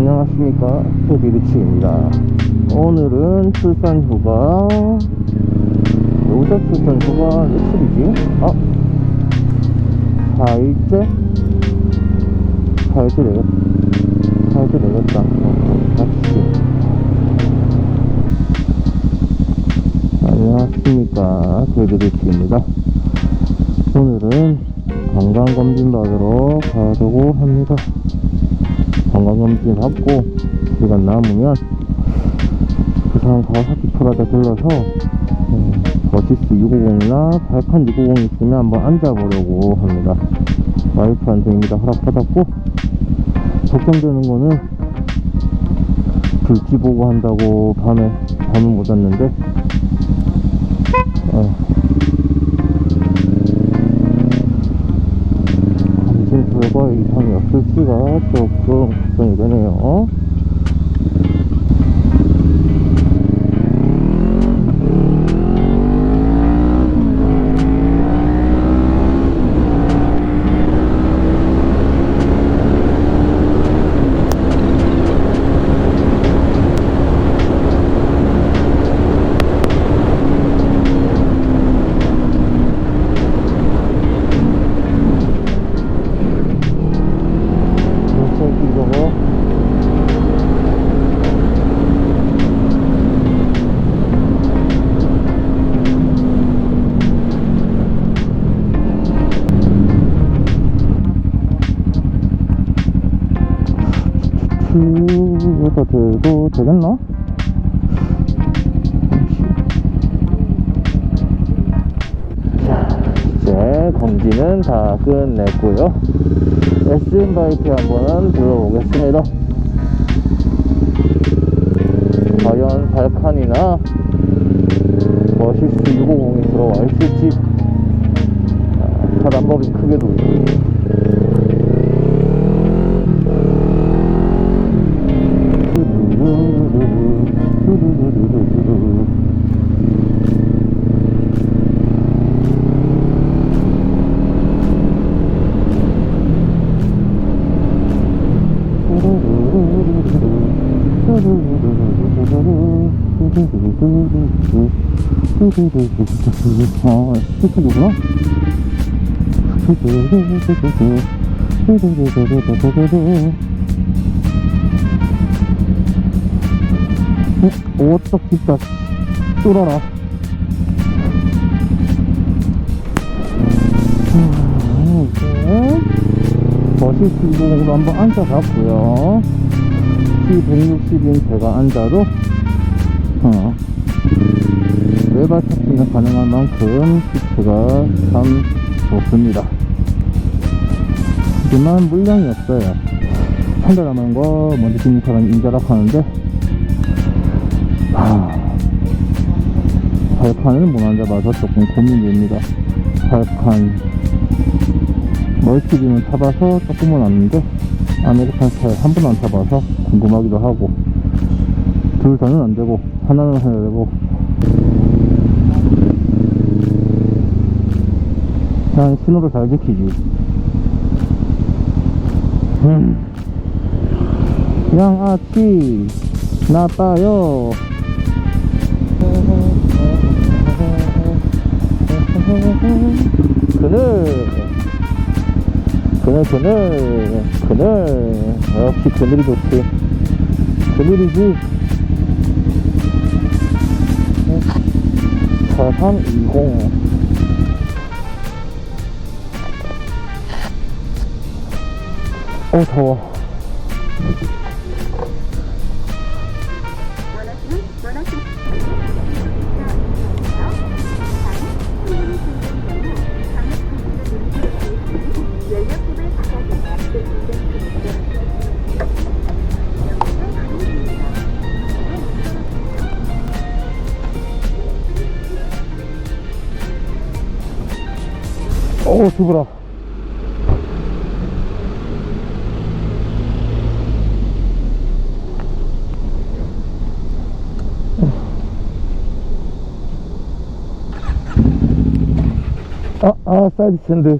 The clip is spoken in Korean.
안녕하십니까? 소비리치입니다. 오늘은 출산 휴가. 여기서 출산 휴가 며칠이지? 아 4일째? 4일째 되겠 4일째 되겠다. 어, 다시. 안녕하십니까? 소비리치입니다. 오늘은 건강검진 받으러 가려고 합니다 건강검진 받고 시간 남으면 부산 가와사키 프라자 들러서 음, 버시스 650이나 발판 650 있으면 한번 앉아보려고 합니다. 와이프한테 이미 다. 허락받았고 걱정되는 거는 불지 보고 한다고 밤에 잠을 못 잤는데 어, 결과 이상이 없을지가 조금 걱정이 되네요. 여기다 대도 되겠나? 자, 이제 검진은 다 끝냈고요. SM 바이크 한번 들어보겠습니다. 과연 발칸이나 머시스 650이 들어와 있을지 아, 차단법이 크게 돌리고 아, 스피커구나. 오, 딱 깊다. 쫄아라. 250으로 한번 앉아봤고요. T160인 제가 앉아도 어, 외발 탑승이 가능한 만큼 시트가 참 좋습니다. 하지만 물량이 없어요. 한달 남은 거 먼저 찍는 사람이 인자락 하는데 하, 발판을 못 앉아봐서 조금 고민됩니다. 발판 멀티빔을 타봐서 조금은 왔는데 아메리칸 스타일 한안 타봐서 궁금하기도 하고 둘 다는 안 되고 하나는 해야 되고. 그냥 신호를 잘 지키지. 음. 양아치 나빠요. 그늘. 그늘 그늘. 그늘. 역시 그늘이 좋지. 그늘이지 4320 어 더워 어 두부라 아, 아, 사이드 스탠드.